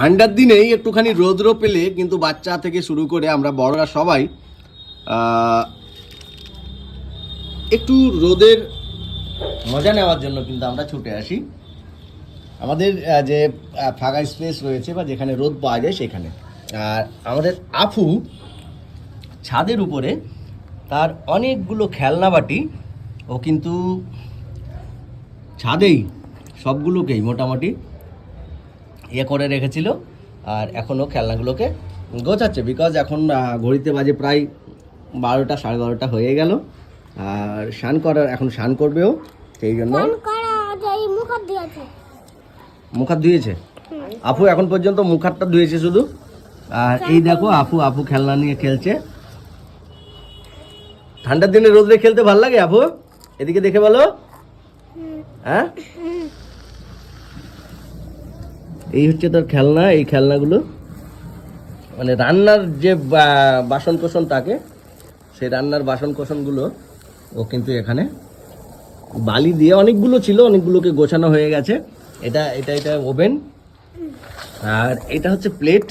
ঠান্ডার দিনেই একটুখানি রৌদ্র পেলে কিন্তু বাচ্চা থেকে শুরু করে আমরা বড়রা সবাই একটু রোদের মজা নেওয়ার জন্য কিন্তু আমরা ছুটে আসি। আমাদের যে ফাঁকা স্পেস রয়েছে বা যেখানে রোদ পাওয়া যায় সেখানে। আর আমাদের আফু ছাদের উপরে, তার অনেকগুলো খেলনা বাটি, ও কিন্তু ছাদেই সবগুলোকেই মোটামুটি ইয়ে করে রেখেছিল আর এখনও খেলনাগুলোকে গোছাচ্ছে বিকজ এখন ঘড়িতে বাজে প্রায় বারোটা সাড়ে বারোটা হয়ে গেল। আর স্নান করার এখন স্নান করবেও সেই জন্য ফোন করা যাই মুখ হাত দিয়েছে মুখ হাত ধুয়েছে আপু এখন পর্যন্ত মুখ হাতটা ধুয়েছে শুধু? আর এই দেখো আপু আপু খেলনা নিয়ে খেলছে। ঠান্ডার দিনে রোদরে খেলতে ভালো লাগে আপু? এদিকে দেখে বলো। হ্যাঁ? এই হচ্ছে তোর খেলনা, এই খেলনাগুলো। মানে রান্নার যে বাসন কোসন থাকে সেই রান্নার বাসন কোসনগুলো ও কিন্তু এখানে বালি দিয়ে অনেকগুলো ছিল, অনেকগুলোকে গোছানো হয়ে গেছে। এটা এটা এটা ওভেন। আর এটা হচ্ছে প্লেট।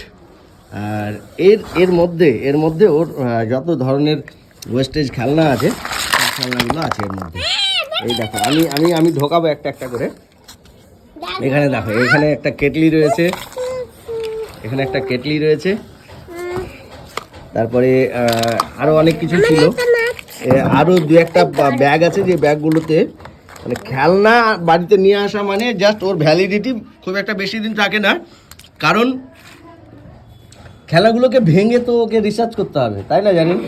আর এর এর মধ্যে এর মধ্যে ওর যত ধরনের ওয়েস্টেজ খেলনা আছে খেলনাগুলো আছে এর মধ্যে। এই দেখো, আমি আমি আমি ঢোকাবো একটা একটা করে। এখানে দেখো এখানে একটা কেটলি রয়েছে। এখানে একটা কেটলি রয়েছে। তারপরে আহ, আরও অনেক কিছু ছিল। এ, আরও দু একটা ব্যাগ আছে যে ব্যাগগুলোতে। মানে খেলনা বাড়িতে নিয়ে আসা মানে জাস্ট ওর ভ্যালিডিটি খুব একটা বেশি দিন থাকে না। কারণ খেলাগুলোকে ভেঙে তো ওকে রিসার্চ করতে হবে তাই না জানিন?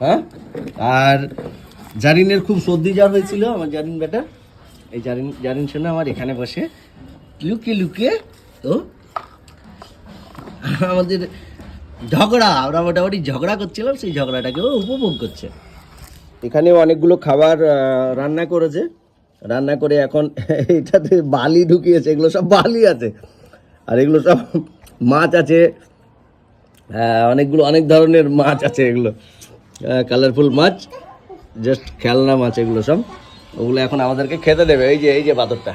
হ্যাঁ? আর জারিনের খুব সর্দি জ্বর হয়েছিল আমার জারিন বেটা। এই জারিন জারিন শোনা আমার এখানে বসে। লুকিয়ে লুকিয়ে তো আমাদের ঝগড়া, আমরা মোটামুটি ঝগড়া করছিলাম, সেই ঝগড়াটাকেও উপভোগ করছে। এখানেও অনেকগুলো খাবার রান্না করেছে। রান্না করে এখন এটাতে বালি ঢুকিয়েছে, এগুলো সব বালি আছে। আর এগুলো সব মাছ আছে। অনেকগুলো, অনেক ধরনের মাছ আছে এগুলো। কালারফুল মাছ জাস্ট খেলনা মাছ এগুলো সব। ওগুলো এখন আমাদেরকে খেতে দেবে। এই যে এই যে পাথরটা।